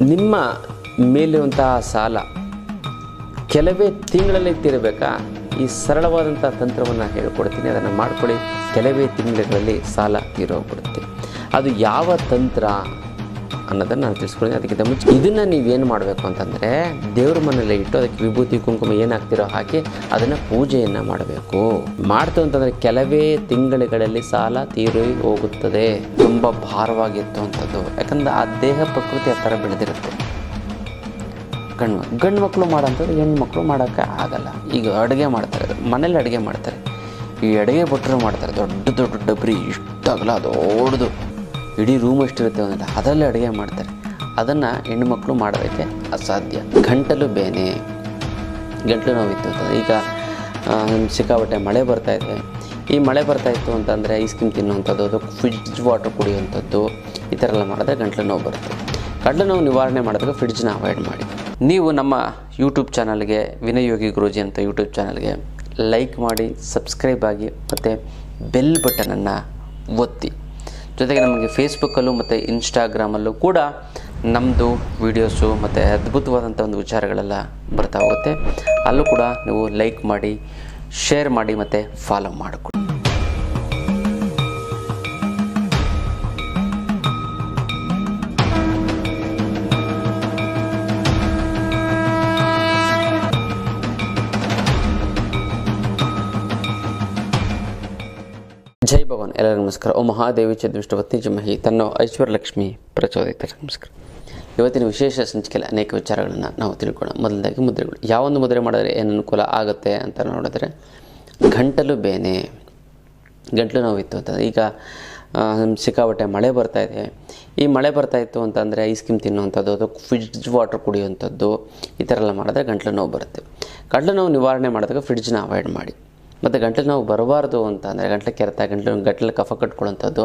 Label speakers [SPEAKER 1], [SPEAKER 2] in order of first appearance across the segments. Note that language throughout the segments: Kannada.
[SPEAKER 1] ನಿಮ್ಮ ಮೇಲಿರುವಂತಹ ಸಾಲ ಕೆಲವೇ ತಿಂಗಳಲ್ಲಿ ತೀರಬೇಕಾ? ಈ ಸರಳವಾದಂಥ ತಂತ್ರವನ್ನು ಹೇಳ್ಕೊಡ್ತೀನಿ. ಅದನ್ನು ಮಾಡ್ಕೊಳ್ಳಿ. ಕೆಲವೇ ತಿಂಗಳುಗಳಲ್ಲಿ ಸಾಲ ತೀರೋಗ್ಬಿಡುತ್ತೆ ಅದು ಯಾವ ತಂತ್ರ? ಅನ್ನೋದನ್ನು ನಾನು ತಿಳಿಸ್ಕೊಡ್ತೀನಿ ಅದಕ್ಕಿಂತ ಮುಂಚೆ ಇದನ್ನು ನೀವೇನು ಮಾಡಬೇಕು ಅಂತಂದರೆ ದೇವ್ರ ಮನೇಲಿ ಇಟ್ಟು ಅದಕ್ಕೆ ವಿಭೂತಿ, ಕುಂಕುಮ ಏನು ಹಾಕ್ತಿರೋ ಹಾಕಿ ಅದನ್ನು ಪೂಜೆಯನ್ನು ಮಾಡಬೇಕು. ಮಾಡ್ತು ಅಂತಂದರೆ ಕೆಲವೇ ತಿಂಗಳುಗಳಲ್ಲಿ ಸಾಲ ತೀರಿ ಹೋಗುತ್ತದೆ. ತುಂಬ ಭಾರವಾಗಿತ್ತು ಅಂಥದ್ದು ಯಾಕಂದ್ರೆ ಆ ದೇಹ ಪ್ರಕೃತಿ ಆ ಥರ ಬೆಳೆದಿರುತ್ತೆ. ಗಂಡು ಗಂಡು ಮಕ್ಕಳು ಮಾಡೋಂಥದ್ದು, ಹೆಣ್ಣು ಮಕ್ಕಳು ಮಾಡೋಕ್ಕೆ ಆಗಲ್ಲ. ಈಗ ಅಡುಗೆ ಮಾಡ್ತಾರೆ ಮನೇಲಿ ಅಡುಗೆ ಮಾಡ್ತಾರೆ. ಈ ಅಡುಗೆ ಭಟ್ರು ಮಾಡ್ತಾರೆ, ದೊಡ್ಡ ದೊಡ್ಡ ಡಬ್ರಿ, ಇಷ್ಟಾಗಲ್ಲ ದೊಡ್ಡದು ಇಡೀ ರೂಮ್ ಅಷ್ಟಿರುತ್ತೆ ಅಂತ ಅದರಲ್ಲೇ ಅಡುಗೆ ಮಾಡ್ತಾರೆ. ಅದನ್ನು ಹೆಣ್ಣು ಮಕ್ಕಳು ಮಾಡೋದಕ್ಕೆ ಅಸಾಧ್ಯ. ಗಂಟಲು ಬೇನೆ. ಗಂಟಲು ನೋವಿತ್ತು ಈಗ ಸಿಕ್ಕಾಪಟ್ಟೆ ಮಳೆ ಬರ್ತಾ ಇದೆ. ಈ ಮಳೆ ಬರ್ತಾ ಇತ್ತು ಅಂತಂದರೆ ಐಸ್ ಕ್ರೀಮ್ ತಿನ್ನುವಂಥದ್ದು, ಅದು ಫ್ರಿಡ್ಜ್ ವಾಟರ್ ಕುಡಿಯುವಂಥದ್ದು, ಈ ಥರ ಎಲ್ಲ ಮಾಡಿದ್ರೆ ಗಂಟಲು ನೋವು ಬರುತ್ತೆ. ಗಂಟಲು ನೋವು ನಿವಾರಣೆ ಮಾಡೋದಕ್ಕೆ ಫ್ರಿಡ್ಜ್ನ ಅವಾಯ್ಡ್ ಮಾಡಿ. ನೀವು ನಮ್ಮ ಯೂಟ್ಯೂಬ್ ಚಾನಲ್ಗೆ ವಿನಯೋಗಿ ಯೋಗಿ ಗುರೂಜಿ ಅಂತ ಯೂಟ್ಯೂಬ್ ಚಾನಲ್ಗೆ ಲೈಕ್ ಮಾಡಿ ಸಬ್ಸ್ಕ್ರೈಬ್ ಆಗಿ ಮತ್ತು ಬೆಲ್ ಬಟನನ್ನು ಒತ್ತಿ. ಜೊತೆಗೆ ನಮಗೆ ಫೇಸ್ಬುಕ್ಕಲ್ಲೂ ಮತ್ತು ಇನ್ಸ್ಟಾಗ್ರಾಮಲ್ಲೂ ಕೂಡ ನಮ್ಮದು ವೀಡಿಯೋಸು ಮತ್ತು ಅದ್ಭುತವಾದಂಥ ಒಂದು ವಿಚಾರಗಳೆಲ್ಲ ಬರ್ತಾ ಹೋಗುತ್ತೆ. ಅಲ್ಲೂ ಕೂಡ ನೀವು ಲೈಕ್ ಮಾಡಿ ಶೇರ್ ಮಾಡಿ, ಮತ್ತು ಫಾಲೋ ಮಾಡಿಕೊಡಿ. ಜೈ ಭಗವಾನ್. ಎಲ್ಲರಿಗೂ ನಮಸ್ಕಾರ. ಓ ಮಹಾದೇವಿ ಚದುಷ್ಟವತ್ನಿ ಜಮಹಿ. ಐಶ್ವರ್ಯ ಐಶ್ವರ್ಯಲಕ್ಷ್ಮಿ ಪ್ರಚೋದಿತ. ನಮಸ್ಕಾರ. ಇವತ್ತಿನ ವಿಶೇಷ ಸಂಚಿಕೆಯಲ್ಲಿ ಅನೇಕ ವಿಚಾರಗಳನ್ನು ನಾವು ತಿಳ್ಕೊಳ್ಳೋಣ. ಮೊದಲದಾಗಿ ಮುದ್ರೆಗಳು. ಯಾವೊಂದು ಮುದ್ರೆ ಮಾಡಿದರೆ ಏನು ಅನುಕೂಲ ಆಗುತ್ತೆ ಅಂತ ನೋಡಿದ್ರೆ, ಗಂಟಲು ಬೇನೆ. ಗಂಟಲು ನೋವಿತ್ತು ಅಂತ. ಈಗ ಸಿಕ್ಕಾಪಟ್ಟೆ ಮಳೆ ಬರ್ತಾ ಇದೆ. ಈ ಮಳೆ ಬರ್ತಾ ಇತ್ತು ಅಂತಂದರೆ ಐಸ್ ಕ್ರೀಮ್ ತಿನ್ನುವಂಥದ್ದು ಅದು ಫ್ರಿಡ್ಜ್ ವಾಟರ್ ಕುಡಿಯುವಂಥದ್ದು, ಈ ಥರ ಎಲ್ಲ ಮಾಡಿದ್ರೆ ಗಂಟಲು ನೋವು ಬರುತ್ತೆ. ಗಂಟಲು ನೋವು ನಿವಾರಣೆ ಮಾಡಿದಾಗ ಫ್ರಿಡ್ಜ್ನ ಅವಾಯ್ಡ್ ಮಾಡಿ. ಮತ್ತು ಗಂಟಲು ನಾವು ಬರಬಾರ್ದು ಅಂತ ಅಂದರೆ ಗಂಟಲು ಕೆರೆತ, ಗಂಟಲು ಗಂಟಲು ಕಫ ಕಟ್ಕೊಳ್ಳೋಂಥದ್ದು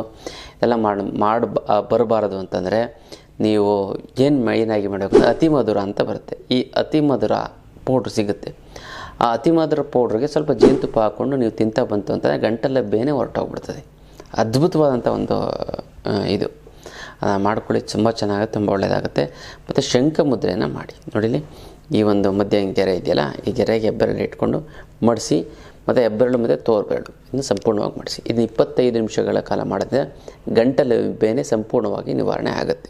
[SPEAKER 1] ಎಲ್ಲ ಮಾಡಿ ಮಾಡಿ ಬರಬಾರ್ದು ಅಂತಂದರೆ ನೀವು ಏನು ಮೇಯ್ನಾಗಿ ಮಾಡಬೇಕು ಅಂದರೆ ಅತಿ ಮಧುರ ಅಂತ ಬರುತ್ತೆ. ಈ ಅತಿ ಮಧುರ ಪೌಡ್ರ್ ಸಿಗುತ್ತೆ. ಆ ಅತಿ ಮಧುರ ಪೌಡ್ರಿಗೆ ಸ್ವಲ್ಪ ಜೇನುತುಪ್ಪ ಹಾಕ್ಕೊಂಡು ನೀವು ತಿಂತಾ ಬಂತು ಅಂತಂದರೆ ಗಂಟಲ ಬೇನೆ ಹೊರಟೋಗ್ಬಿಡ್ತದೆ. ಅದ್ಭುತವಾದಂಥ ಒಂದು ಇದು. ಮಾಡ್ಕೊಳ್ಳಿ, ತುಂಬ ಚೆನ್ನಾಗಿ ತುಂಬ ಒಳ್ಳೆಯದಾಗುತ್ತೆ ಮತ್ತು ಶಂಖ ಮುದ್ರೆಯನ್ನು ಮಾಡಿ. ನೋಡಿಲಿ ಈ ಒಂದು ಮಧ್ಯ ಗೆರೆ ಇದೆಯಲ್ಲ, ಈ ಗೆರೆಗೆ ಬೆರಳು ಇಟ್ಕೊಂಡು ಮಡಿಸಿ ಮತ್ತು ಹೆಬ್ಬೆರಳು ಮತ್ತು ತೋರ್ಬೆರಳು. ಇದನ್ನು ಸಂಪೂರ್ಣವಾಗಿ ಮಾಡಿಸಿ. ಇದನ್ನು ಇಪ್ಪತ್ತೈದು ನಿಮಿಷಗಳ ಕಾಲ ಮಾಡಿದ್ರೆ ಗಂಟಲು ಬೇನೆ ಸಂಪೂರ್ಣವಾಗಿ ನಿವಾರಣೆ ಆಗುತ್ತೆ.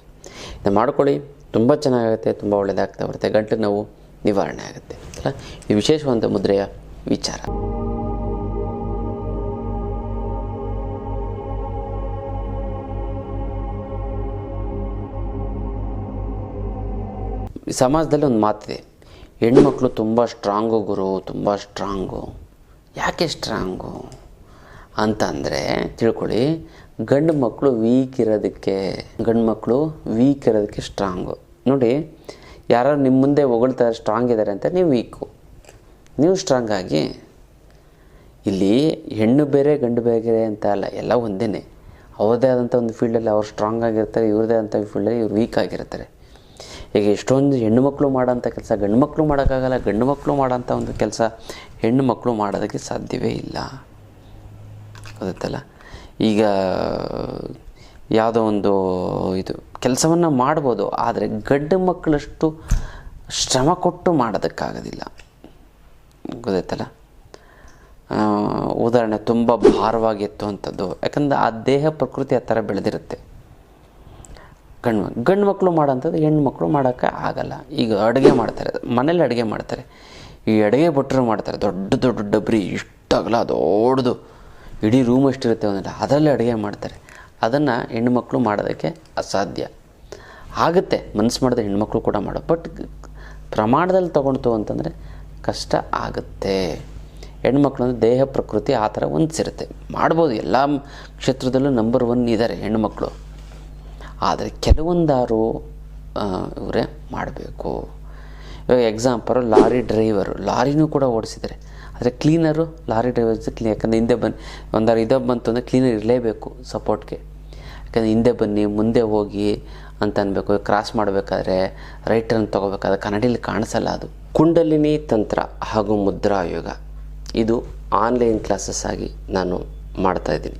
[SPEAKER 1] ಇದನ್ನು ಮಾಡ್ಕೊಳ್ಳಿ. ತುಂಬ ಚೆನ್ನಾಗುತ್ತೆ, ತುಂಬ ಒಳ್ಳೆಯದಾಗ್ತಾ ಬರುತ್ತೆ. ಗಂಟಲು ನೋವು ನಿವಾರಣೆ ಆಗುತ್ತೆ. ಅಲ್ಲ? ಇದು ವಿಶೇಷವಾದ ಮುದ್ರೆಯ ವಿಚಾರ. ಸಮಾಜದಲ್ಲಿ ಒಂದು ಮಾತಿದೆ. ಹೆಣ್ಮಕ್ಳು ತುಂಬ ಸ್ಟ್ರಾಂಗು ಗುರು, ತುಂಬ ಸ್ಟ್ರಾಂಗು ಯಾಕೆ ಸ್ಟ್ರಾಂಗು ಅಂತಂದರೆ ತಿಳ್ಕೊಳ್ಳಿ, ಗಂಡು ಮಕ್ಕಳು ವೀಕ್ ಇರೋದಕ್ಕೆ, ಗಂಡು ಮಕ್ಕಳು ವೀಕ್ ಇರೋದಕ್ಕೆ ಸ್ಟ್ರಾಂಗು ನೋಡಿ, ಯಾರು ನಿಮ್ಮ ಮುಂದೆ ಹೊಗಳ್ತಾರೆ ಸ್ಟ್ರಾಂಗ್ ಇದ್ದಾರೆ ಅಂತ ನೀವು ವೀಕು ನೀವು ಸ್ಟ್ರಾಂಗ್ ಆಗಿ, ಇಲ್ಲಿ ಹೆಣ್ಣು ಬೇರೆ, ಗಂಡು ಬೇರೆ ಅಂತ ಅಲ್ಲ, ಎಲ್ಲ ಒಂದೇ ಅವ್ರದ್ದೇ ಆದಂಥ ಒಂದು ಫೀಲ್ಡಲ್ಲಿ ಅವ್ರು ಸ್ಟ್ರಾಂಗ್ ಆಗಿರ್ತಾರೆ, ಇವ್ರದ್ದೇ ಆದಂಥ ಫೀಲ್ಡಲ್ಲಿ ಇವ್ರು ವೀಕ್ ಆಗಿರ್ತಾರೆ. ಈಗ ಎಷ್ಟೊಂದು ಹೆಣ್ಣು ಮಕ್ಕಳು ಮಾಡೋಂಥ ಕೆಲಸ, ಗಂಡು ಮಕ್ಕಳು ಮಾಡೋಕ್ಕಾಗಲ್ಲ, ಗಂಡು ಮಕ್ಕಳು ಮಾಡೋಂಥ ಒಂದು ಕೆಲಸ ಹೆಣ್ಣು ಮಕ್ಕಳು ಮಾಡೋದಕ್ಕೆ ಸಾಧ್ಯವೇ ಇಲ್ಲ. ಗೊತ್ತಲ್ಲ ಈಗ ಯಾವುದೋ ಒಂದು ಇದು ಕೆಲಸವನ್ನು ಮಾಡ್ಬೋದು, ಆದರೆ ಗಂಡು ಮಕ್ಕಳಷ್ಟು ಶ್ರಮ ಕೊಟ್ಟು ಮಾಡೋದಕ್ಕಾಗೋದಿಲ್ಲ. ಗೊತ್ತಾಯ್ತಲ್ಲ ಉದಾಹರಣೆ ತುಂಬ ಭಾರವಾಗಿತ್ತು ಅಂಥದ್ದು ಯಾಕಂದ್ರೆ ಆ ದೇಹ ಪ್ರಕೃತಿ ಆ ಥರ ಬೆಳೆದಿರುತ್ತೆ. ಗಂಡು ಗಂಡು ಮಕ್ಕಳು ಮಾಡೋಂಥದ್ದು ಹೆಣ್ಣು ಮಕ್ಕಳು ಮಾಡೋಕ್ಕೆ ಆಗಲ್ಲ. ಈಗ ಅಡುಗೆ ಮಾಡ್ತಾರೆ, ಮನೇಲಿ ಅಡುಗೆ ಮಾಡ್ತಾರೆ. ಈ ಅಡುಗೆ ಭಟ್ರು ಮಾಡ್ತಾರೆ. ದೊಡ್ಡ ದೊಡ್ಡ ಡಬ್ರಿ ಇಷ್ಟಾಗಲ್ಲ ದೊಡ್ಡದು. ಇಡೀ ರೂಮ್ ಅಷ್ಟಿರುತ್ತೆ ಒಂದಿಲ್ಲ. ಅದರಲ್ಲಿ ಅಡುಗೆ ಮಾಡ್ತಾರೆ. ಅದನ್ನು ಹೆಣ್ಮಕ್ಳು ಮಾಡೋದಕ್ಕೆ ಅಸಾಧ್ಯ. ಆಗುತ್ತೆ. ಮನಸ್ಸು ಮಾಡಿದ್ರೆ ಹೆಣ್ಮಕ್ಳು ಕೂಡ ಮಾಡೋ. ಬಟ್ ಪ್ರಮಾಣದಲ್ಲಿ ತೊಗೊಳ್ತು ಅಂತಂದರೆ ಕಷ್ಟ ಆಗುತ್ತೆ. ಹೆಣ್ಮಕ್ಳು ಅಂದರೆ ದೇಹ, ಪ್ರಕೃತಿ ಆ ಥರ ಹೊಂದಿಸಿರುತ್ತೆ. ಮಾಡ್ಬೋದು. ಎಲ್ಲ ಕ್ಷೇತ್ರದಲ್ಲೂ ನಂಬರ್ ಒನ್ ಇದ್ದಾರೆ ಹೆಣ್ಮಕ್ಳು. ಆದರೆ ಕೆಲವೊಂದಾರು ಇವರೇ ಮಾಡಬೇಕು. ಇವಾಗ ಲಾರಿ ಡ್ರೈವರು ಲಾರಿನೂ ಕೂಡ ಓಡಿಸಿದರೆ ಆದರೆ ಕ್ಲೀನರು ಲಾರಿ ಡ್ರೈವರ್ಸ್ ಕ್ಲೀನ್ ಯಾಕಂದರೆ ಹಿಂದೆ ಬನ್ನಿ ಒಂದಾರು ಇದು ಬಂತು ಅಂದರೆ ಕ್ಲೀನರ್ ಇರಲೇಬೇಕು ಸಪೋರ್ಟ್ಗೆ ಯಾಕಂದರೆ ಹಿಂದೆ ಬನ್ನಿ, ಮುಂದೆ ಹೋಗಿ ಅಂತ ಅನ್ಬೇಕು. ಕ್ರಾಸ್ ಮಾಡಬೇಕಾದ್ರೆ ರೈಟ್ ಟರ್ನ್ ತೊಗೋಬೇಕಾದ್ರೆ ಕನ್ನಡಿಲಿ ಕಾಣಿಸಲ್ಲ ಅದು. ಕುಂಡಲಿನಿ ತಂತ್ರ ಹಾಗೂ ಮುದ್ರಾ ಯೋಗ ಇದು ಆನ್ಲೈನ್ ಕ್ಲಾಸಸ್ ಆಗಿ ನಾನು ಮಾಡ್ತಾಯಿದ್ದೀನಿ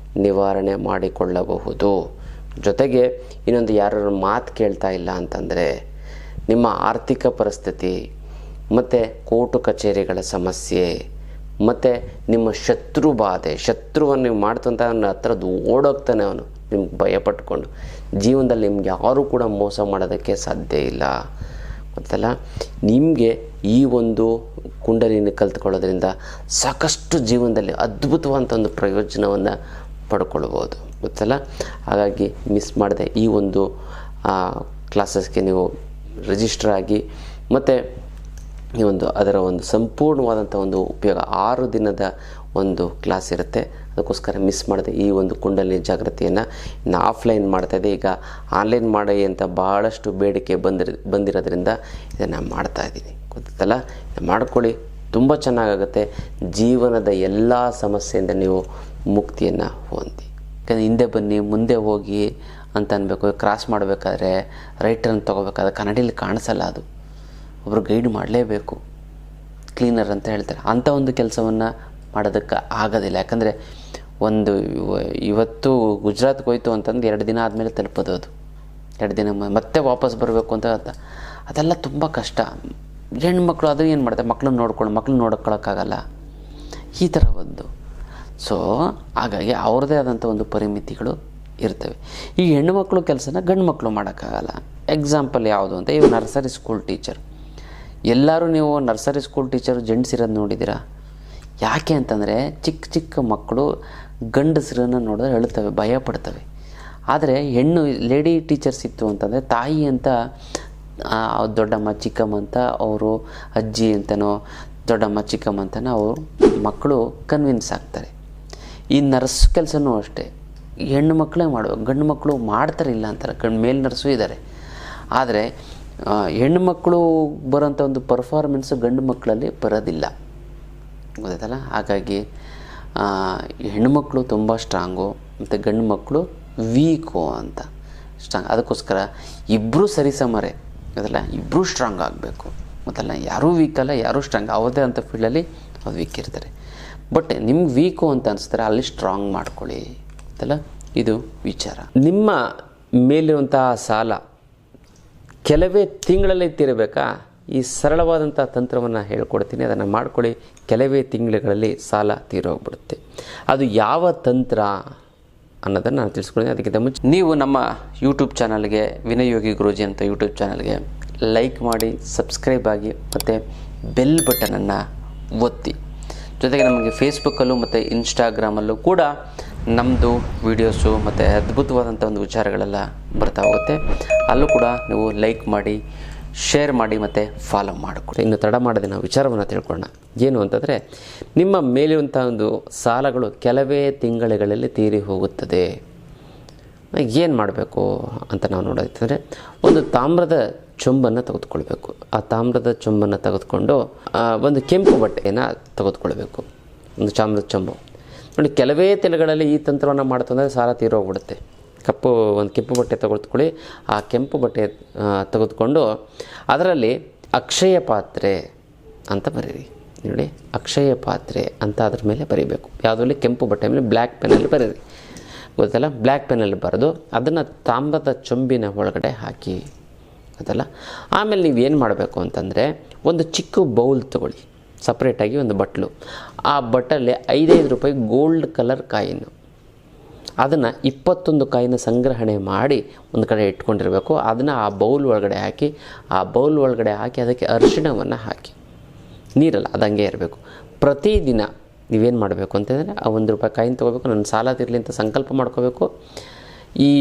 [SPEAKER 1] ನಿವಾರಣೆ ಮಾಡಿಕೊಳ್ಳಬಹುದು. ಜೊತೆಗೆ ಇನ್ನೊಂದು ಯಾರು ಮಾತು ಕೇಳ್ತಾ ಇಲ್ಲ ಅಂತಂದರೆ ನಿಮ್ಮ ಆರ್ಥಿಕ ಪರಿಸ್ಥಿತಿ, ಮತ್ತು ಕೋರ್ಟು ಕಚೇರಿಗಳ ಸಮಸ್ಯೆ, ಮತ್ತು ನಿಮ್ಮ ಶತ್ರು ಬಾಧೆ, ಶತ್ರುವನ್ನು ನೀವು ಮಾಡ್ತಂತ ಅವನ ಹತ್ರ ಓಡೋಗ್ತಾನೆ ಅವನು. ನಿಮ್ಗೆ ಭಯಪಟ್ಕೊಂಡು ಜೀವನದಲ್ಲಿ ನಿಮ್ಗೆ ಯಾರೂ ಕೂಡ ಮೋಸ ಮಾಡೋದಕ್ಕೆ ಸಾಧ್ಯ ಇಲ್ಲ. ಗೊತ್ತಲ್ಲ? ನಿಮಗೆ ಈ ಒಂದು ಕುಂಡಲಿನ ಕಲ್ತ್ಕೊಳ್ಳೋದ್ರಿಂದ ಸಾಕಷ್ಟು ಜೀವನದಲ್ಲಿ ಅದ್ಭುತವಾದಂಥ ಒಂದು ಪ್ರಯೋಜನವನ್ನು ಪಡ್ಕೊಳ್ಬೋದು. ಗೊತ್ತಲ್ಲ? ಹಾಗಾಗಿ ಮಿಸ್ ಮಾಡದೆ ಈ ಒಂದು ಕ್ಲಾಸಸ್ಗೆ ನೀವು ರಿಜಿಸ್ಟರ್ ಆಗಿ, ಮತ್ತು ಈ ಒಂದು ಅದರ ಒಂದು ಸಂಪೂರ್ಣವಾದಂಥ ಒಂದು ಉಪಯೋಗ ಆರು ದಿನದ ಒಂದು ಕ್ಲಾಸ್ ಇರುತ್ತೆ. ಅದಕ್ಕೋಸ್ಕರ ಮಿಸ್ ಮಾಡಿದೆ ಈ ಒಂದು ಕುಂಡಲಿ ಜಾಗೃತಿಯನ್ನು ಇನ್ನು ಆಫ್ಲೈನ್ ಮಾಡ್ತಾಯಿದೆ ಈಗ ಆನ್ಲೈನ್ ಮಾಡಿ ಅಂತ ಭಾಳಷ್ಟು ಬೇಡಿಕೆ ಬಂದಿರ, ಬಂದಿರೋದ್ರಿಂದ ಇದನ್ನು ಮಾಡ್ತಾಯಿದ್ದೀನಿ ಗೊತ್ತಲ್ಲ ಮಾಡ್ಕೊಳ್ಳಿ. ತುಂಬ ಚೆನ್ನಾಗಾಗುತ್ತೆ. ಜೀವನದ ಎಲ್ಲ ಸಮಸ್ಯೆಯಿಂದ ನೀವು ಮುಕ್ತಿಯನ್ನು ಹೊಂದಿ. ಯಾಕಂದರೆ ಹಿಂದೆ ಬನ್ನಿ, ಮುಂದೆ ಹೋಗಿ ಅಂತ ಅನ್ಬೇಕು. ಕ್ರಾಸ್ ಮಾಡಬೇಕಾದ್ರೆ ರೈಟ್ ಟರ್ನ್ ತೊಗೋಬೇಕಾದ್ರೆ ಕನ್ನಡಿಲಿ ಕಾಣಿಸಲ್ಲ ಅದು. ಒಬ್ಬರು ಗೈಡ್ ಮಾಡಲೇಬೇಕು. ಕ್ಲೀನರ್ ಅಂತ ಹೇಳ್ತಾರೆ. ಅಂಥ ಒಂದು ಕೆಲಸವನ್ನು ಮಾಡೋದಕ್ಕೆ ಆಗೋದಿಲ್ಲ. ಯಾಕಂದರೆ ಒಂದು ಇವ- ಇವತ್ತು ಗುಜರಾತ್ಗೆ ಹೋಯ್ತು ಅಂತಂದು ಎರಡು ದಿನ ಆದಮೇಲೆ ತಲುಪೋದು ಅದು. ಎರಡು ದಿನ ಮತ್ತೆ ವಾಪಸ್ ಬರಬೇಕು ಅಂತ ಅದ- ಅದೆಲ್ಲ ತುಂಬ ಕಷ್ಟ. ಹೆಣ್ಮಕ್ಳು ಅದು ಏನು ಮಾಡ್ತಾರೆ? ಮಕ್ಕಳನ್ನ ನೋಡ್ಕೊಂಡು ಮಕ್ಕಳು ನೋಡ್ಕೊಳಕ್ಕಾಗಲ್ಲ. ಈ ಥರ ಒಂದು. ಸೊ ಹಾಗಾಗಿ ಅವ್ರದ್ದೇ ಆದಂಥ ಒಂದು ಪರಿಮಿತಿಗಳು ಇರ್ತವೆ. ಈ ಹೆಣ್ಣು ಮಕ್ಕಳು ಕೆಲಸನ ಗಂಡು ಮಕ್ಕಳು ಮಾಡೋಕ್ಕಾಗಲ್ಲ. ಎಕ್ಸಾಂಪಲ್ ಯಾವುದು ಅಂತ ಇವು ನರ್ಸರಿ ಸ್ಕೂಲ್ ಟೀಚರ್. ಎಲ್ಲರೂ ನೀವು ನರ್ಸರಿ ಸ್ಕೂಲ್ ಟೀಚರ್ ಜೆಂಟ್ಸ್ ಇರೋದು ನೋಡಿದ್ದೀರಾ ಯಾಕೆ ಅಂತಂದರೆ, ಚಿಕ್ಕ ಚಿಕ್ಕ ಮಕ್ಕಳು ಗಂಡಸರನ್ನು ನೋಡಿದ್ರೆ ಅಳುತ್ತವೆ ಭಯ ಪಡ್ತವೆ ಆದರೆ ಹೆಣ್ಣು ಲೇಡಿ ಟೀಚರ್ಸ್ ಇತ್ತು ಅಂತಂದರೆ ತಾಯಿ ಅಂತ ದೊಡ್ಡಮ್ಮ ಚಿಕ್ಕಮ್ಮ ಅಂತ ಅವರು ಅಜ್ಜಿ ಅಂತನೋ, ದೊಡ್ಡಮ್ಮ ಚಿಕ್ಕಮ್ಮ ಅಂತನೋ ಅವರು ಮಕ್ಕಳು ಕನ್ವಿನ್ಸ್ ಆಗ್ತಾರೆ. ಈ ನರ್ಸ್ ಕೆಲಸನೂ ಅಷ್ಟೇ. ಹೆಣ್ಣು ಮಕ್ಕಳೇ ಮಾಡುವ, ಗಂಡು ಮಕ್ಕಳು ಮಾಡ್ತಾರೆ ಇಲ್ಲ ಅಂತಾರೆ, ಗಂಡು ಮೇಲ್ ನರ್ಸು ಇದ್ದಾರೆ ಆದರೆ ಹೆಣ್ಣು ಮಕ್ಕಳು ಬರೋಂಥ ಒಂದು ಪರ್ಫಾರ್ಮೆನ್ಸು ಗಂಡು ಮಕ್ಕಳಲ್ಲಿ ಬರೋದಿಲ್ಲ. ಗೊತ್ತಾಯ್ತಲ್ಲ? ಹಾಗಾಗಿ ಹೆಣ್ಣು ಮಕ್ಕಳು ತುಂಬ ಸ್ಟ್ರಾಂಗು, ಮತ್ತು ಗಂಡು ಮಕ್ಕಳು ವೀಕು ಅಂತ. ಸ್ಟ್ರಾಂಗ್, ಅದಕ್ಕೋಸ್ಕರ ಇಬ್ಬರೂ ಸರಿಸಮರೆ ಗೊತ್ತಲ್ಲ ಇಬ್ಬರೂ ಸ್ಟ್ರಾಂಗ್ ಆಗಬೇಕು. ಗೊತ್ತಲ್ಲ ಯಾರೂ ವೀಕ್ ಅಲ್ಲ, ಯಾರೂ ಸ್ಟ್ರಾಂಗ್ ಅವ್ರದ್ದೇ ಅಂತ ಫೀಲ್ಡಲ್ಲಿ ಅವ್ರು ವೀಕ್ ಇರ್ತಾರೆ. ಬಟ್ ನಿಮ್ಗೆ ವೀಕು ಅಂತ ಅನಿಸ್ತಾರೆ, ಅಲ್ಲಿ ಸ್ಟ್ರಾಂಗ್ ಮಾಡ್ಕೊಳ್ಳಿ. ಗೊತ್ತಲ್ಲ ಇದು ವಿಚಾರ. ನಿಮ್ಮ ಮೇಲಿರುವಂತಹ ಸಾಲ ಕೆಲವೇ ತಿಂಗಳಲ್ಲಿ ತೀರಬೇಕಾ? ಈ ಸರಳವಾದಂಥ ತಂತ್ರವನ್ನು ಹೇಳ್ಕೊಡ್ತೀನಿ, ಅದನ್ನು ಮಾಡ್ಕೊಳ್ಳಿ. ಕೆಲವೇ ತಿಂಗಳುಗಳಲ್ಲಿ ಸಾಲ ತೀರೋಗ್ಬಿಡುತ್ತೆ. ಅದು ಯಾವ ತಂತ್ರ? ಅನ್ನೋದನ್ನು ನಾನು ತಿಳಿಸ್ಕೊಳ್ತೀನಿ ಅದಕ್ಕಿಂತ ಮುಂಚೆ ನೀವು ನಮ್ಮ ಯೂಟ್ಯೂಬ್ ಚಾನಲ್ಗೆ ವಿನಯೋಗಿ ಗುರುಜಿ ಅಂತ ಯೂಟ್ಯೂಬ್ ಚಾನಲ್ಗೆ ಲೈಕ್ ಮಾಡಿ ಸಬ್ಸ್ಕ್ರೈಬ್ ಆಗಿ ಮತ್ತು ಬೆಲ್ ಬಟನನ್ನು ಒತ್ತಿ. ಜೊತೆಗೆ ನಮಗೆ ಫೇಸ್ಬುಕ್ಕಲ್ಲೂ ಮತ್ತು ಇನ್ಸ್ಟಾಗ್ರಾಮಲ್ಲೂ ಕೂಡ ನಮ್ಮದು ವೀಡಿಯೋಸು ಮತ್ತು ಅದ್ಭುತವಾದಂಥ ಒಂದು ವಿಚಾರಗಳೆಲ್ಲ ಬರ್ತಾ ಹೋಗುತ್ತೆ. ಅಲ್ಲೂ ಕೂಡ ನೀವು ಲೈಕ್ ಮಾಡಿ ಶೇರ್ ಮಾಡಿ ಮತ್ತು ಫಾಲೋ ಮಾಡಿಕೊಡಿ ಇನ್ನು ತಡ ಮಾಡದೆ ನಾವು ವಿಚಾರವನ್ನು ತಿಳ್ಕೊಳ್ಳೋಣ. ಏನು ಅಂತಂದರೆ, ನಿಮ್ಮ ಮೇಲಿರುವಂಥ ಒಂದು ಸಾಲಗಳು ಕೆಲವೇ ತಿಂಗಳುಗಳಲ್ಲಿ ತೀರಿ ಹೋಗುತ್ತದೆ. ಏನು ಮಾಡಬೇಕು ಅಂತ ನಾವು ನೋಡೋದಂದರೆ ಒಂದು ತಾಮ್ರದ ಚೊಂಬನ್ನು ತೆಗೆದುಕೊಳ್ಬೇಕು. ಆ ತಾಮ್ರದ ಚೊಂಬನ್ನು ತೆಗೆದುಕೊಂಡು ಒಂದು ಕೆಂಪು ಬಟ್ಟೆಯನ್ನು ತೆಗೆದುಕೊಳ್ಬೇಕು. ಒಂದು ಚಾಮ್ರದ ಚೊಂಬು. ನೋಡಿ, ಕೆಲವೇ ತಿಂಗಳಲ್ಲಿ ಈ ತಂತ್ರವನ್ನು ಮಾಡ್ತಂದರೆ ಸಾಲ ತೀರೋಗ್ಬಿಡುತ್ತೆ. ಕಪ್ಪು, ಒಂದು ಕೆಂಪು ಬಟ್ಟೆ ತೆಗೆದುಕೊಳ್ಳಿ ಆ ಕೆಂಪು ಬಟ್ಟೆ ತೆಗೆದುಕೊಂಡು ಅದರಲ್ಲಿ ಅಕ್ಷಯ ಪಾತ್ರೆ ಅಂತ ಬರೀರಿ. ನೋಡಿ, ಅಕ್ಷಯ ಪಾತ್ರೆ ಅಂತ ಅದ್ರ ಮೇಲೆ ಬರೀಬೇಕು. ಯಾವುದರಲ್ಲಿ ಕೆಂಪು ಬಟ್ಟೆ ಮೇಲೆ ಬ್ಲ್ಯಾಕ್ ಪೆನ್ನಲ್ಲಿ ಬರೀರಿ. ಗೊತ್ತಲ್ಲ? ಬ್ಲ್ಯಾಕ್ ಪೆನ್ನಲ್ಲಿ ಬರೆದು ಅದನ್ನು ತಾಮ್ರದ ಚೊಂಬಿನ ಒಳಗಡೆ ಹಾಕಿ. ಗೊತ್ತಲ್ಲ? ಆಮೇಲೆ ನೀವು ಏನು ಮಾಡಬೇಕು ಅಂತಂದರೆ ಒಂದು ಚಿಕ್ಕ ಬೌಲ್ ತೊಗೊಳ್ಳಿ. ಸಪ್ರೇಟಾಗಿ ಒಂದು ಬಟ್ಲು. ಆ ಬಟ್ಟಲ್ಲಿ ಐದೈದು ರೂಪಾಯಿ ಗೋಲ್ಡ್ ಕಲರ್ ಕಾಯಿನು. ಅದನ್ನು ಇಪ್ಪತ್ತೊಂದು ಕಾಯಿನ ಸಂಗ್ರಹಣೆ ಮಾಡಿ ಒಂದು ಕಡೆ ಇಟ್ಕೊಂಡಿರಬೇಕು. ಅದನ್ನು ಆ ಬೌಲ್ ಒಳಗಡೆ ಹಾಕಿ, ಆ ಬೌಲ್ ಒಳಗಡೆ ಹಾಕಿ ಅದಕ್ಕೆ ಅರಿಶಿಣವನ್ನು ಹಾಕಿ. ನೀರಲ್ಲ, ಅದು ಇರಬೇಕು. ಪ್ರತಿದಿನ ನೀವೇನು ಮಾಡಬೇಕು ಅಂತಂದರೆ ಆ ಒಂದು ರೂಪಾಯಿ ಕಾಯಿನ ತೊಗೋಬೇಕು ನನ್ನ ಸಾಲ ತೀರಲಿ ಅಂತ ಸಂಕಲ್ಪ ಮಾಡ್ಕೋಬೇಕು. ಈ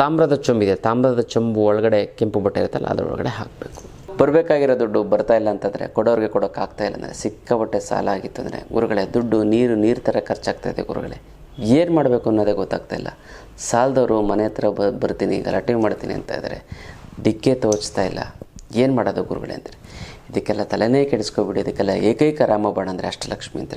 [SPEAKER 1] ತಾಮ್ರದ ಚೊಂಬಿದೆ, ತಾಮ್ರದ ಚೊಂಬು ಒಳಗಡೆ ಕೆಂಪು ಬಟ್ಟೆ ಇರುತ್ತಲ್ಲ, ಅದರೊಳಗಡೆ ಹಾಕಬೇಕು. ಬರಬೇಕಾಗಿರೋ ದುಡ್ಡು ಬರ್ತಾ ಇಲ್ಲ ಅಂತಂದರೆ ಕೊಡೋರಿಗೆ ಕೊಡೋಕೆ ಆಗ್ತಾ ಇಲ್ಲ ಅಂದರೆ ಸಿಕ್ಕಾಪಟ್ಟೆ ಸಾಲ ಆಗಿತ್ತು ಅಂದರೆ ಗುರುಗಳೇ, ದುಡ್ಡು, ನೀರು ನೀರು ಥರ ಖರ್ಚಾಗ್ತಾಯಿದೆ ಗುರುಗಳೇ. ಏನು ಮಾಡಬೇಕು ಅನ್ನೋದೇ ಗೊತ್ತಾಗ್ತಾ ಇಲ್ಲ. ಸಾಲದವರು ಮನೆ ಹತ್ರ ಬ, ಬರ್ತೀನಿ, ಗಲಾಟೆ ಮಾಡ್ತೀನಿ ಅಂತ ಇದ್ದಾರೆ ಡಿಕ್ಕೆ ತೋಚ್ತಾ ಇಲ್ಲ. ಏನು ಮಾಡೋದು ಗುರುಗಳೇ ಅಂದರೆ? ಇದಕ್ಕೆಲ್ಲ ತಲೆನೇ ಕೆಡಿಸ್ಕೊಬಿಡಿ, ಇದಕ್ಕೆಲ್ಲ ಏಕೈಕ ರಾಮಬಾಣ ಅಂದರೆ ಅಷ್ಟಲಕ್ಷ್ಮಿ ಅಂತ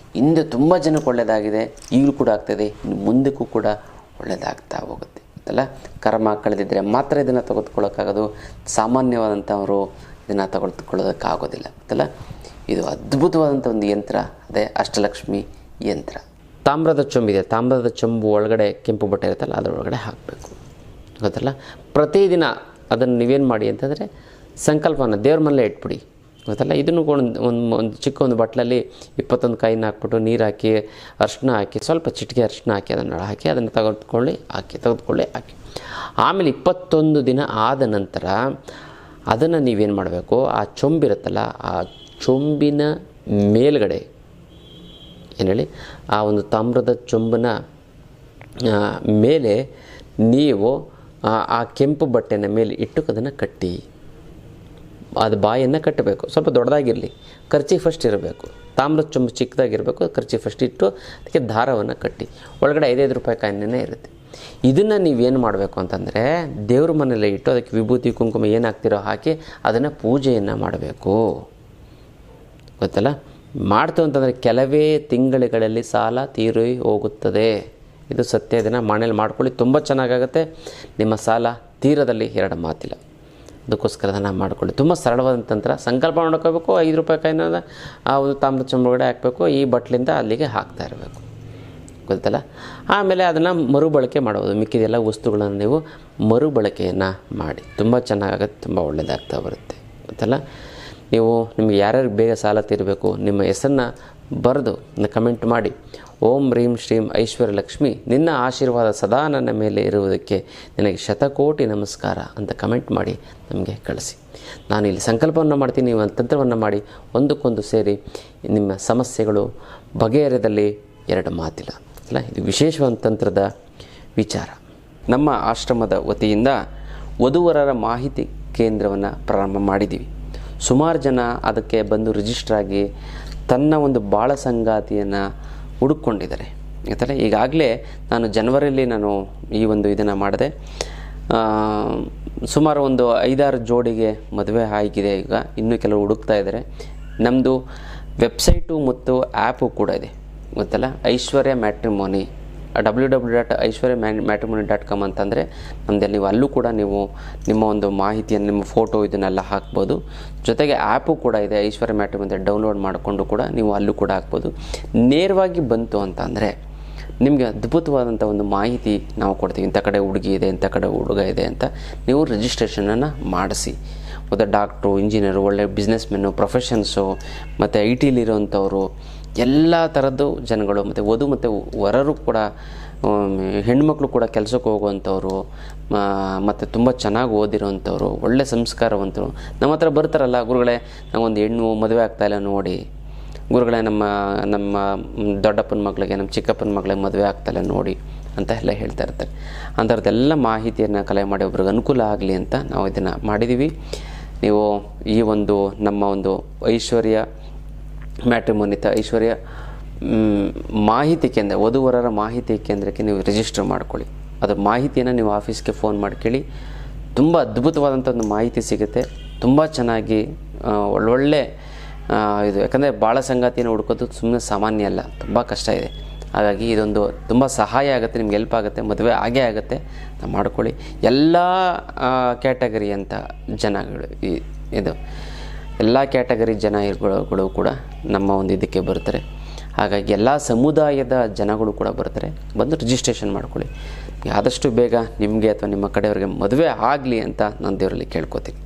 [SPEAKER 1] ಹಿಂದೆ ತುಂಬ ಜನಕ್ಕೆ ಒಳ್ಳೆಯದಾಗಿದೆ ಈಗಲೂ ಕೂಡ ಆಗ್ತದೆ, ಇನ್ನು ಮುಂದಕ್ಕೂ ಕೂಡ ಒಳ್ಳೆಯದಾಗ್ತಾ ಹೋಗುತ್ತೆ ಅಲ್ಲ ಕರ್ಮ ಕಳೆದಿದ್ದರೆ ಮಾತ್ರ ಇದನ್ನು ತೆಗೆದುಕೊಳ್ಳೋಕ್ಕಾಗೋದು, ಸಾಮಾನ್ಯವಾದಂಥವರು ಇದನ್ನು ತೆಗೆದುಕೊಳ್ಳೋದಕ್ಕಾಗೋದಿಲ್ಲ, ಗೊತ್ತಲ್ಲ? ಇದು ಅದ್ಭುತವಾದಂಥ ಒಂದು ಯಂತ್ರ, ಅದೇ ಅಷ್ಟಲಕ್ಷ್ಮಿ ಯಂತ್ರ. ತಾಮ್ರದ ಚೊಂಬಿದೆ ತಾಮ್ರದ ಚೊಂಬು ಒಳಗಡೆ ಕೆಂಪು ಬಟ್ಟೆ ಇರುತ್ತಲ್ಲ, ಅದರೊಳಗಡೆ ಹಾಕಬೇಕು, ಗೊತ್ತಲ್ಲ? ಪ್ರತಿದಿನ ಅದನ್ನು ನೀವೇನು ಮಾಡಿ ಅಂತಂದರೆ ಸಂಕಲ್ಪನ ದೇವ್ರ ಮನೇಲೆ ಇಟ್ಬಿಡಿ. ಗೊತ್ತಲ್ಲ? ಇದನ್ನು ಒಂದು ಒಂದು ಚಿಕ್ಕ ಒಂದು ಬಟ್ಲಲ್ಲಿ ಇಪ್ಪತ್ತೊಂದು ಕಾಯಿನ ಹಾಕ್ಬಿಟ್ಟು ನೀರು ಹಾಕಿ ಅರಿಶಿನ ಹಾಕಿ, ಸ್ವಲ್ಪ ಚಿಟಿಕೆ ಅರಿಶಿನ ಹಾಕಿ, ಅದನ್ನು ಹಾಕಿ, ಅದನ್ನು ತೆಗೆದುಕೊಳ್ಳಿ, ಹಾಕಿ ತೆಗೆದುಕೊಳ್ಳಿ, ಹಾಕಿ. ಆಮೇಲೆ ಇಪ್ಪತ್ತೊಂದು ದಿನ ಆದ ನಂತರ ಅದನ್ನು ನೀವೇನು ಮಾಡಬೇಕು? ಆ ಚೊಂಬಿರುತ್ತಲ್ಲ, ಆ ಚೊಂಬಿನ ಮೇಲ್ಗಡೆ, ಏನು ಹೇಳಿ? ಆ ಒಂದು ತಾಮ್ರದ ಚೊಂಬನ ಮೇಲೆ ನೀವು ಆ ಕೆಂಪು ಬಟ್ಟೆನ ಮೇಲೆ ಇಟ್ಟು ಅದನ್ನು ಕಟ್ಟಿ. ಅದು ಬಾಯಿಯನ್ನು ಕಟ್ಟಬೇಕು. ಸ್ವಲ್ಪ ದೊಡ್ಡದಾಗಿರಲಿ. ಖರ್ಚಿ ಫಸ್ಟ್ ಇರಬೇಕು. ತಾಮ್ರದ ಚೊಂಬು ಚಿಕ್ಕದಾಗಿರಬೇಕು. ಖರ್ಚಿ ಫಸ್ಟ್ ಇಟ್ಟು ಅದಕ್ಕೆ ದಾರವನ್ನು ಕಟ್ಟಿ. ಒಳಗಡೆ ಐದೈದು ರೂಪಾಯಿ ಕಾಯಿನೇ ಇರುತ್ತೆ. ಇದನ್ನು ನೀವೇನು ಮಾಡಬೇಕು ಅಂತಂದರೆ ದೇವ್ರ ಮನೇಲೆ ಇಟ್ಟು ಅದಕ್ಕೆ ವಿಭೂತಿ, ಕುಂಕುಮ ಏನಾಗ್ತಿರೋ ಹಾಕಿ ಅದನ್ನು ಪೂಜೆಯನ್ನು ಮಾಡಬೇಕು. ಗೊತ್ತಲ್ಲ? ಮಾಡ್ತು ಅಂತಂದರೆ ಕೆಲವೇ ತಿಂಗಳುಗಳಲ್ಲಿ ಸಾಲ ತೀರಿ ಹೋಗುತ್ತದೆ. ಇದು ಸತ್ಯ ಇದನ್ನು ಮನೇಲಿ ಮಾಡ್ಕೊಳ್ಳಿ. ತುಂಬ ಚೆನ್ನಾಗಾಗುತ್ತೆ. ನಿಮ್ಮ ಸಾಲ ತೀರದಲ್ಲಿ ಎರಡು ಮಾತಿಲ್ಲ. ಅದಕ್ಕೋಸ್ಕರ ಅದನ್ನು ಮಾಡ್ಕೊಳ್ಳಿ. ತುಂಬ ಸರಳವಾದ ತಂತ್ರ. ಸಂಕಲ್ಪ ಮಾಡ್ಕೋಬೇಕು ಐದು ರೂಪಾಯಿ ಕಾಯಿನ ಆ ಒಂದು ತಾಮ್ರ ಚಂಬುಗಡೆ ಹಾಕಬೇಕು, ಈ ಬಟ್ಲಿಂದ ಅಲ್ಲಿಗೆ ಹಾಕ್ತಾ ಇರಬೇಕು. ಗೊತ್ತಲ್ಲ? ಆಮೇಲೆ ಅದನ್ನು ಮರುಬಳಕೆ ಮಾಡ್ಬೋದು ಮಿಕ್ಕಿದೆಲ್ಲ ವಸ್ತುಗಳನ್ನು ನೀವು ಮರುಬಳಕೆಯನ್ನು ಮಾಡಿ. ತುಂಬ ಚೆನ್ನಾಗಾಗುತ್ತೆ, ತುಂಬ ಒಳ್ಳೆಯದಾಗ್ತಾ ಬರುತ್ತೆ. ಗೊತ್ತಲ್ಲ? ನೀವು ನಿಮಗೆ ಯಾರ್ಯಾರು ಬೇಗ ಸಾಲ ತೀರಬೇಕು ನಿಮ್ಮ ಹೆಸರನ್ನ ಬರೆದು ಕಮೆಂಟ್ ಮಾಡಿ, ಓಂ ರೀಂ ಶ್ರೀಂ ಐಶ್ವರ್ಯ ಲಕ್ಷ್ಮಿ, ನಿನ್ನ ಆಶೀರ್ವಾದ ಸದಾ ನನ್ನ ಮೇಲೆ ಇರುವುದಕ್ಕೆ ನಿನಗೆ ಶತಕೋಟಿ ನಮಸ್ಕಾರ ಅಂತ ಕಮೆಂಟ್ ಮಾಡಿ ನಮಗೆ ಕಳಿಸಿ. ನಾನು ಇಲ್ಲಿ ಸಂಕಲ್ಪವನ್ನು ಮಾಡ್ತೀನಿ, ನೀವು ತಂತ್ರವನ್ನು ಮಾಡಿ ಒಂದಕ್ಕೊಂದು ಸೇರಿ ನಿಮ್ಮ ಸಮಸ್ಯೆಗಳು ಬಗೆಹರಿದಲ್ಲಿ ಎರಡು ಮಾತಿಲ್ಲ, ಅಲ್ಲ? ಇದು ವಿಶೇಷವಾದ ತಂತ್ರದ ವಿಚಾರ. ನಮ್ಮ ಆಶ್ರಮದ ವತಿಯಿಂದ ವಧುವರರ ಮಾಹಿತಿ ಕೇಂದ್ರವನ್ನು ಪ್ರಾರಂಭ ಮಾಡಿದ್ದೀವಿ ಸುಮಾರು ಜನ ಅದಕ್ಕೆ ಬಂದು ರಿಜಿಸ್ಟರ್ ಆಗಿ ತನ್ನ ಒಂದು ಬಾಳ ಸಂಗಾತಿಯನ್ನು ಹುಡುಕೊಂಡಿದ್ದಾರೆ ಆಯ್ತಲ್ಲ ಈಗಾಗಲೇ ನಾನು ಜನವರಿಯಲ್ಲಿ ನಾನು ಈ ಒಂದು ಇದನ್ನು ಮಾಡಿದೆ. ಸುಮಾರು ಒಂದು ಐದಾರು ಜೋಡಿಗೆ ಮದುವೆ ಆಗಿದೆ ಈಗ. ಇನ್ನೂ ಕೆಲವು ಹುಡುಕ್ತಾ ಇದ್ದಾರೆ. ನಮ್ಮದು ವೆಬ್ಸೈಟು ಮತ್ತು ಆ್ಯಪು ಕೂಡ ಇದೆ. ಗೊತ್ತಲ್ಲ? Aishwarya matrimony W W dot Aishwarya ಮ್ಯಾ ಮ್ಯಾಟ್ರಿಮೋನಿ ಡಾಟ್ ಕಾಮ್ ಅಂತಂದರೆ ನಮ್ಮದೇ ನೀವು ಅಲ್ಲೂ ಕೂಡ ನೀವು ನಿಮ್ಮ ಒಂದು ಮಾಹಿತಿಯನ್ನು, ನಿಮ್ಮ ಫೋಟೋ ಇದನ್ನೆಲ್ಲ ಹಾಕ್ಬೋದು. ಜೊತೆಗೆ ಆ್ಯಪು ಕೂಡ ಇದೆ ಐಶ್ವರ್ಯ ಮ್ಯಾಟ್ರಿಮೋನಿ ಡೌನ್ಲೋಡ್ ಮಾಡಿಕೊಂಡು ಕೂಡ ನೀವು ಅಲ್ಲೂ ಕೂಡ ಹಾಕ್ಬೋದು. ನೇರವಾಗಿ ಬಂತು ಅಂತ ಅಂದರೆ ನಿಮಗೆ ಅದ್ಭುತವಾದಂಥ ಒಂದು ಮಾಹಿತಿ ನಾವು ಕೊಡ್ತೀವಿ. ಇಂಥ ಕಡೆ ಹುಡುಗಿ ಇದೆ, ಇಂಥ ಕಡೆ ಹುಡುಗ ಇದೆ ಅಂತ ನೀವು ರಿಜಿಸ್ಟ್ರೇಷನನ್ನು ಮಾಡಿಸಿ. ಮತ್ತು ಡಾಕ್ಟ್ರು, ಇಂಜಿನಿಯರು, ಒಳ್ಳೆ ಬಿಸ್ನೆಸ್ಮೆನ್ನು, ಪ್ರೊಫೆಷನ್ಸು, ಮತ್ತು ಐ ಟಿಲಿರೋಂಥವ್ರು ಎಲ್ಲ ಥರದ್ದು ಜನಗಳು ಮತ್ತು ವಧು ಮತ್ತು ವರರು ಕೂಡ ಹೆಣ್ಮಕ್ಳು ಕೂಡ ಕೆಲಸಕ್ಕೆ ಹೋಗುವಂಥವ್ರು ಮತ್ತು ತುಂಬ ಚೆನ್ನಾಗಿ ಓದಿರೋವಂಥವ್ರು, ಒಳ್ಳೆ ಸಂಸ್ಕಾರವಂತರು. ನಮ್ಮ ಹತ್ರ ಬರ್ತಾರಲ್ಲ ಗುರುಗಳೇ, ನಾವೊಂದು ಹೆಣ್ಣು ಮದುವೆ ಆಗ್ತಾಯಿಲ್ಲ ನೋಡಿ. ಗುರುಗಳೇ, ನಮ್ಮ ನಮ್ಮ ದೊಡ್ಡಪ್ಪನ ಮಗಳಿಗೆ, ನಮ್ಮ ಚಿಕ್ಕಪ್ಪನ ಮಗಳಿಗೆ ಮದುವೆ ಆಗ್ತಾಯಿಲ್ಲ ನೋಡಿ ಅಂತ ಎಲ್ಲ ಹೇಳ್ತಾ ಇರ್ತಾರೆ. ಅಂಥವ್ರದ್ದೆಲ್ಲ ಮಾಹಿತಿಯನ್ನು ಕಲೆ ಮಾಡಿ ಒಬ್ರಿಗೆ ಅನುಕೂಲ ಆಗಲಿ ಅಂತ ನಾವು ಇದನ್ನು ಮಾಡಿದ್ದೀವಿ ನೀವು ಈ ಒಂದು ನಮ್ಮ ಒಂದು ಐಶ್ವರ್ಯ ಮ್ಯಾಟ್ರಿಮೋನಿತ ಐಶ್ವರ್ಯ ಮಾಹಿತಿ ಕೇಂದ್ರ, ವಧುವರರ ಮಾಹಿತಿ ಕೇಂದ್ರಕ್ಕೆ ನೀವು ರಿಜಿಸ್ಟರ್ ಮಾಡ್ಕೊಳ್ಳಿ. ಅದರ ಮಾಹಿತಿಯನ್ನು ನೀವು ಆಫೀಸ್ಗೆ ಫೋನ್ ಮಾಡ್ಕೊಳ್ಳಿ ತುಂಬ ಅದ್ಭುತವಾದಂಥ ಒಂದು ಮಾಹಿತಿ ಸಿಗುತ್ತೆ. ತುಂಬ ಚೆನ್ನಾಗಿ ಒಳ್ಳೊಳ್ಳೆ ಇದು, ಯಾಕಂದರೆ ಭಾಳ ಸಂಗಾತಿಯನ್ನು ಹುಡ್ಕೋದು ಸುಮ್ಮನೆ ಸಾಮಾನ್ಯ ಅಲ್ಲ, ತುಂಬ ಕಷ್ಟ ಇದೆ. ಹಾಗಾಗಿ ಇದೊಂದು ತುಂಬ ಸಹಾಯ ಆಗುತ್ತೆ, ನಿಮ್ಗೆ ಹೆಲ್ಪ್ ಆಗುತ್ತೆ, ಮದುವೆ ಆಗೇ ಆಗುತ್ತೆ ನಾವು ಮಾಡ್ಕೊಳ್ಳಿ. ಎಲ್ಲ ಕ್ಯಾಟಗರಿ ಅಂತ ಜನಗಳು ಈ, ಇದು. ಎಲ್ಲ ಕ್ಯಾಟಗರಿ ಜನಗಳು ಕೂಡ ನಮ್ಮ ಒಂದು ಇದಕ್ಕೆ ಬರ್ತಾರೆ. ಹಾಗಾಗಿ ಎಲ್ಲ ಸಮುದಾಯದ ಜನಗಳು ಕೂಡ ಬರ್ತಾರೆ. ಬಂದು ರಿಜಿಸ್ಟ್ರೇಷನ್ ಮಾಡ್ಕೊಳ್ಳಿ. ಆದಷ್ಟು ಬೇಗ ನಿಮಗೆ ಅಥವಾ ನಿಮ್ಮ ಕಡೆಯವ್ರಿಗೆ ಮದುವೆ ಆಗಲಿ ಅಂತ ನಾನು ದೇವರಲ್ಲಿ ಕೇಳ್ಕೊತೀನಿ.